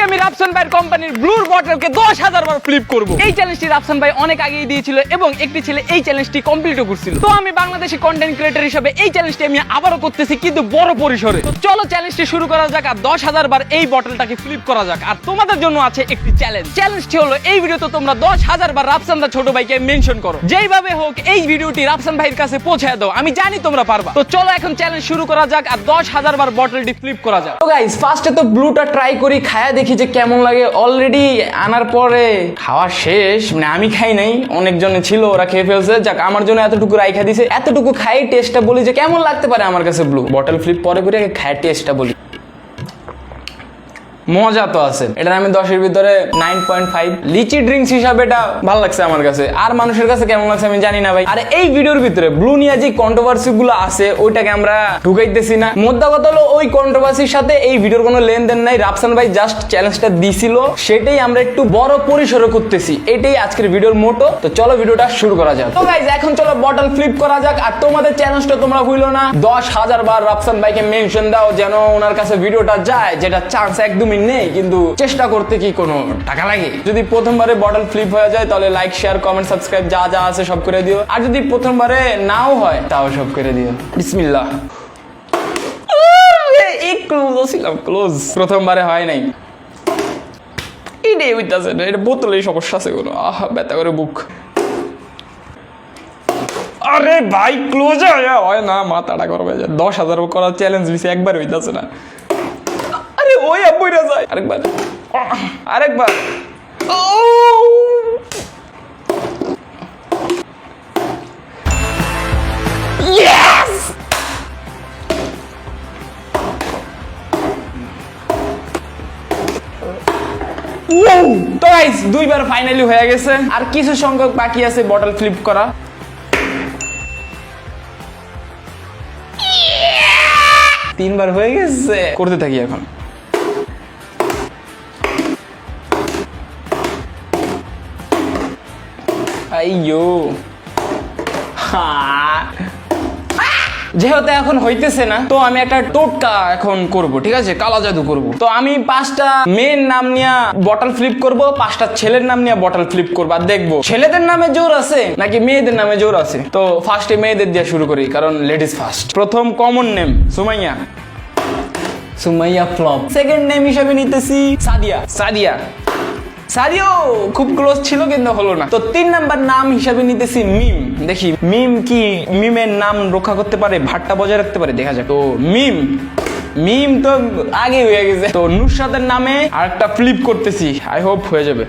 আজকে আমি রাফসান ভাইয়ের কোম্পানির ব্লুর বটলকে দশ হাজার বার ফ্লিপ করব। এই চ্যালেঞ্জটি রাফসান ভাই অনেক আগেই দিয়েছিল এবং একটি ছেলে এই চ্যালেঞ্জটি কমপ্লিটও করছিল। তো আমি বাংলাদেশি কন্টেন্ট ক্রিয়েটর হিসেবে এই চ্যালেঞ্জটি আমি আবারও করতেছি কিন্তু বড় পরিসরে। চলো চ্যালেঞ্জটি শুরু করা যাক আর দশ হাজার বার এই বটলটাকে ফ্লিপ করা যাক। আর তোমাদের জন্য আছে একটি চ্যালেঞ্জ চ্যালেঞ্জটি হলো এই ভিডিওতে তোমরা দশ হাজার বার রাফসান দা ছোট ভাইকে মেনশন করো। যেইভাবে হোক এই ভিডিওটি রাফসান ভাইয়ের কাছে পৌঁছে দাও। আমি জানি তোমরা পারবা। তো চলো এখন চ্যালেঞ্জ শুরু করা যাক আর দশ হাজার বার বটলটি ফ্লিপ করা যাক। তো গাইস ফার্স্টে তো ব্লুটা ট্রাই করি, খায়া দেখি যে কেমন লাগে। অলরেডি আনার পরে খাওয়া শেষ। মানে আমি খাই নাই, অনেকজনে ছিল, ওরা খেয়ে ফেলছে। যাক, আমার জন্য এতটুকু রাইখা দিছে। এতটুকু খাই টেস্টটা বলি যে কেমন লাগতে পারে আমার কাছে ব্লু বটল ফ্লিপ পরে করে খাই টেস্টটা বলি। মজা তো আছে। এটা আমি দশের ভিতরে nine point five lychee drinks হিসাবে এটা ভালো লাগছে আমার কাছে। আর মানুষের কাছে কেমন লাগছে আমি জানি না ভাই। আর এই ভিডিওর ভিতরে ব্লু নিয়ে যে কন্ট্রোভার্সি গুলো আছে, ওইটাকে আমরা ঢুকাইতেছি না। মোদ্দা কথা হলো, ওই কন্ট্রোভার্সির সাথে এই ভিডিওর কোনো লেনদেন নাই। রাফসান ভাই জাস্ট চ্যালেঞ্জটা দিছিল। সেটাই আমরা একটু বড় পরিসরে করতেছি। এটাই আজকের ভিডিওর মোটো। তো চলো ভিডিওটা শুরু করা যাক। তো গাইজ এখন চলো বটল ফ্লিপ করা যাক। আর তোমাদের চ্যালেঞ্জটা তোমরা ভুলো না। দশ হাজার বার রাফসান ভাইকে মেনশন দাও যেন ওনার কাছে ভিডিওটা যায়, যেটা চান্স একদমই নেই, কিন্তু চেষ্টা করতে কি কোনো টাকা লাগে? যদি প্রথমবারে বটল ফ্লিপ হয়ে যায়, তাহলে লাইক শেয়ার কমেন্ট সাবস্ক্রাইব যা যা আছে সব করে দিও। আর যদি প্রথমবারে নাও হয়, তাও সব করে দিও। বিসমিল্লাহ। ছিলাম ক্লোজ প্রথমবারে হয় নাই। না, এটা সমস্যা আছে কোনো। ব্যথা করে বুক। আরে ভাই ক্লোজ হয় না, মাথাটা যায়। দশ হাজার করার চ্যালেঞ্জ দিছে একবার হইতাছে না। ওই বইরা যায়। আরেকবার। আরেকবার। ও! তো গাইস দুইবার ফাইনালি হয়ে গেছে। আর কিছু সংখ্যক বাকি আছে বটল ফ্লিপ করা। তিনবার হয়ে গেছে। করতে থাকি এখন। আইয়ো। যেহেতু এখন হইতেছে না, তো আমি একটা টোটকা এখন করব, ঠিক আছে? কালা জাদু করব। তো আমি পাঁচটা মেয়ের নাম নিয়ে বটল ফ্লিপ করব, পাঁচটা ছেলের নাম নিয়ে বটল ফ্লিপ করব। আর দেখব, ছেলেদের নামে জোর আছে, নাকি মেয়েদের নামে জোর আছে? তো ফার্স্টে মেয়েদের দিয়ে শুরু করি, কারণ লেডিস ফার্স্ট প্রথম common name Sumaiya. Sumaiya flop second name হিসাবে নিতেছি সাদিয়া। সাদিয়া। সাদিও খুব ক্লোজ ছিল কিন্তু হলো না। তো তিন নাম্বার নাম হিসাবে নিতেছি মিম। দেখি, মিম কি মিমের নাম রক্ষা করতে পারে, ভাটটা বজায় রাখতে পারে? দেখা যাক। তো মিম মিম তো আগে হয়ে গেছে। তো নুসরাতের নামে আরেকটা ফ্লিপ করতেছি। আই হোপ হয়ে যাবে।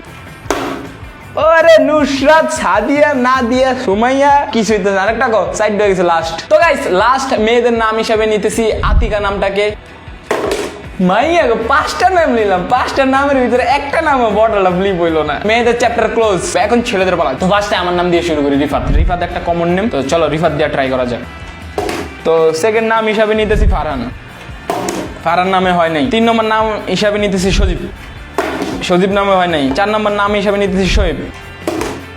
ওরে নুসরাত, সাদিয়া না দিয়া সুমাইয়া, কিছুই তো আরেকটা গো সাইড হয়ে গেছে লাস্ট তো গাইস লাস্ট মেয়েদের নাম হিসাবে নিতেছি আতিকা নামটাকে। মাইয়া গো পাঁচটা নাম নিলাম, পাঁচটা নামের ভিতরে একটা নামও বটল ফ্লিপ হইল না। মেয়েদের চ্যাপ্টার ক্লোজ এখন ছেলেদের পালা। তো ফার্স্টে আমার নাম দিয়ে শুরু করি, রিফাত। রিফাত একটা কমন নেম তো চলো রিফাত দিয়ে ট্রাই করা যাক। তো সেকেন্ড নাম হিসাবে নিতেছি ফারহান। ফারহান নামে হয় নাই। তিন নম্বর নাম হিসাবে নিতেছি সজীব। সজীব নামে হয় নাই। চার নম্বর নাম হিসাবে নিতেছি শোয়েব।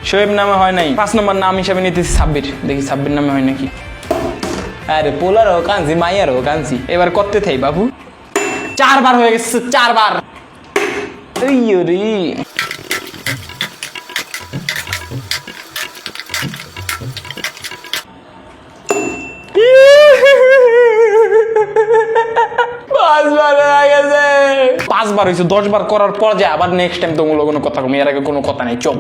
শোয়েব নামে হয় নাই। পাঁচ নম্বর নাম হিসাবে নিতেছি সাব্বির। দেখি সাব্বির নামে হয় নাকি। আরে পোলারও কাঁদছি মাইয়ারও কাঁদছি এবার করতে থাই, বাবু। চারবার হয়ে গেছে চারবার। পাঁচবার হয়ে হয়েছে দশ বার করার পর যে আবার নেক্সট টাইম তোমাগুলো কোনো কথা কম এর আগে কোনো কথা নেই চপ।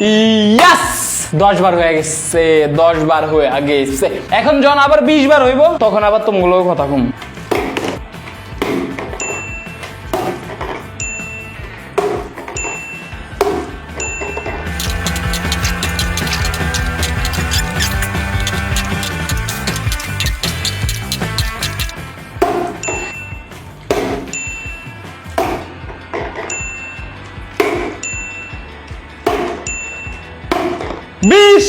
ইয়াস দশ বার হয়ে গেছে, দশ বার হয়ে গেছে। এখন যখন আবার বিশ বার হইব, তখন আবার তোমগুলো কথা কম। বিশ।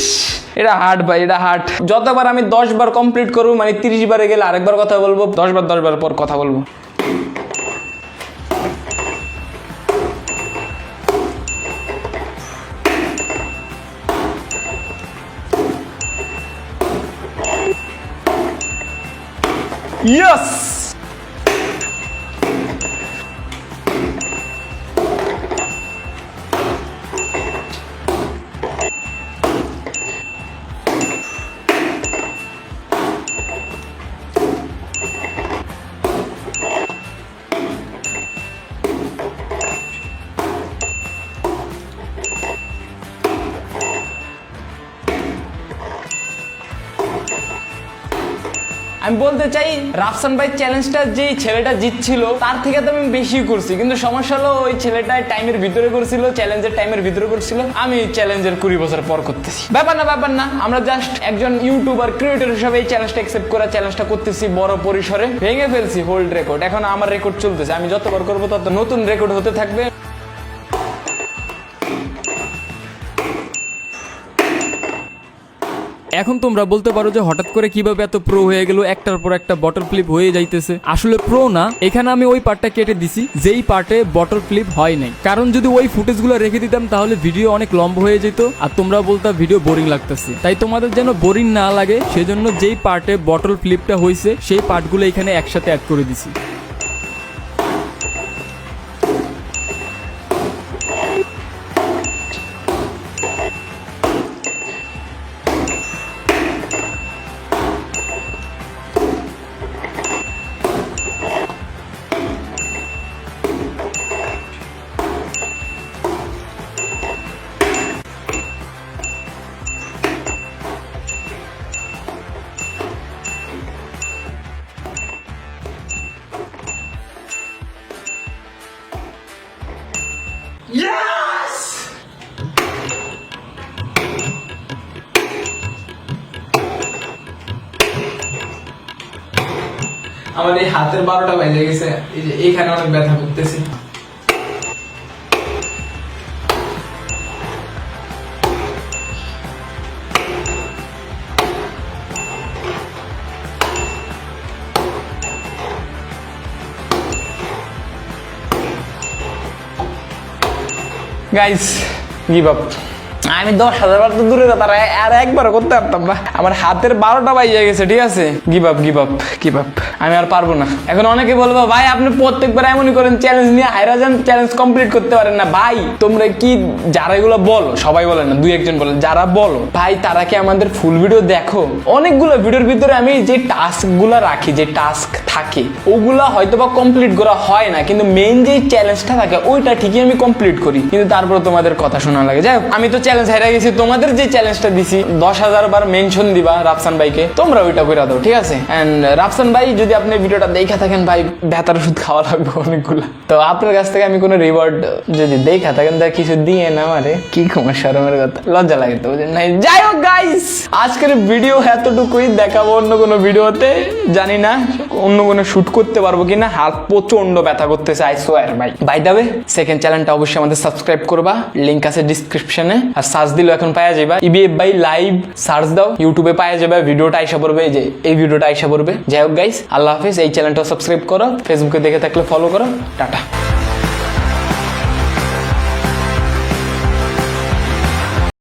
এটা হার্ড ভাই এটা হার্ড যতবার আমি দশ বার কমপ্লিট করব মানে তিরিশ বারে গেলে আরেকবার কথা বলব দশ বার দশ বার পর কথা বলব। Yes! আমি বলতে চাই, রাফসান ভাই চ্যালেঞ্জটা যে ছেলেটা জিতছিল, তার থেকে তো আমি বেশি করছি। কিন্তু সমস্যা হলো, ওই ছেলেটা টাইমের ভিতরে করছিল চ্যালেঞ্জের টাইমের ভিতরে করছিল। আমি চ্যালেঞ্জের কুড়ি বছর পর করতেছি। ব্যাপার না ব্যাপার না। আমরা জাস্ট একজন ইউটিউবার ক্রিয়েটর হিসেবে এই চ্যালেঞ্জটা অ্যাকসেপ্ট করা চ্যালেঞ্জটা করতেছি বড় পরিসরে। ভেঙে ফেলছি হোল্ড রেকর্ড এখন আমার রেকর্ড চলতেছে। আমি যতবার করব, তত নতুন রেকর্ড হতে থাকবে। এখন তোমরা বলতে পারো যে হঠাৎ করে কীভাবে এত প্রো হয়ে গেল, একটার পর একটা বটল ফ্লিপ হয়ে যাইতেছে। আসলে প্রো না, এখানে আমি ওই পার্টটা কেটে দিছি, যেই পার্টে বটল ফ্লিপ হয় নাই। কারণ যদি ওই ফুটেজগুলো রেখে দিতাম, তাহলে ভিডিও অনেক লম্বা হয়ে যেত, আর তোমরা বলতা ভিডিও বোরিং লাগতেছে। তাই তোমাদের যেন বোরিং না লাগে, সেজন্য যেই পার্টে বটল ফ্লিপটা হয়েছে সেই পার্টগুলো এখানে একসাথে অ্যাড করে দিছি। আমার এই হাতের বারোটা বেজে গেছে। এই যে এখানে অনেক ব্যথা করতেছে। গাইস গিভ আপ আমি দশ হাজার বার তো দূরে তারা আর একবার করতে পারতাম না। আমার হাতের বারোটা বাইজে গেছে, ঠিক আছে? Give up give up give up আমি আর পারব না। এখন অনেকে বলব, ভাই, আপনি প্রত্যেকবার এমনই করেন চ্যালেঞ্জ নিয়ে হাইরা যান চ্যালেঞ্জ কমপ্লিট করতে পারেন না। ভাই, তোমরা কি, যারা এগুলো বলো, সবাই বলে না, দুই একজন বলে, যারা বলো, ভাই, তারা কি আমাদের ফুল ভিডিও দেখো? অনেকগুলো ভিডিওর ভিতরে আমি যে টাস্কগুলা রাখি, যে টাস্ক থাকে, ওগুলা হয়তো বা কমপ্লিট করা হয় না, কিন্তু মেইন যে চ্যালেঞ্জটা থাকে, ওইটা ঠিকই আমি কমপ্লিট করি। কিন্তু তারপরে তোমাদের কথা শোনা লাগে। যাই আমি তো চ্যালেঞ্জ হেরে গেছি, তোমাদের যে চ্যালেঞ্জটা দিছি, দশ হাজার বার মেনশন দিবা রাফসান ভাইকে, তোমরা ওইটা করে দাও, ঠিক আছে? এন্ড রাফসান ভাই, যদি আপনি ভিডিওটা দেখা থাকেন ভাই ব্যথার ওষুধ খাওয়া লাগবে অনেকগুলো। তো আপনার কাছ থেকে আমি কোনো রিওয়ার্ড যদি দেখা থাকেন তা কিছু দিয়ে না আমারে। কি কুমার শরমের কথা? লজ্জা লাগে তো নাই যাই হোক গাইস আজকের ভিডিও এতটুকুই, দেখাবো অন্য কোনো ভিডিওতে জানি না। অন্য কোনো শ্যুট করতে পারব কিনা? হাত প্রচণ্ড ব্যথা করতেছে আই সোয়ার ভাই। বাই দাবে সেকেন্ড চ্যানেলটা অবশ্যই আমাদের সাবস্ক্রাইব করবা। লিঙ্ক আছে ডিসক্রিপশনে আর সার্চ দিলেও এখন পাওয়া যাবে। ইবিএফ বাই লাইভ সার্চ দাও। ইউটিউবে পাওয়া যাবে। ভিডিওটা আইসা পড়বে এই যে, এই ভিডিওটা আইসা পড়বে। যাই হোক গাইস আল্লাহ হাফেজ। এই চ্যানেলটাও সাবস্ক্রাইব করো। ফেসবুকে দেখে থাকলে ফলো করো। টাটা।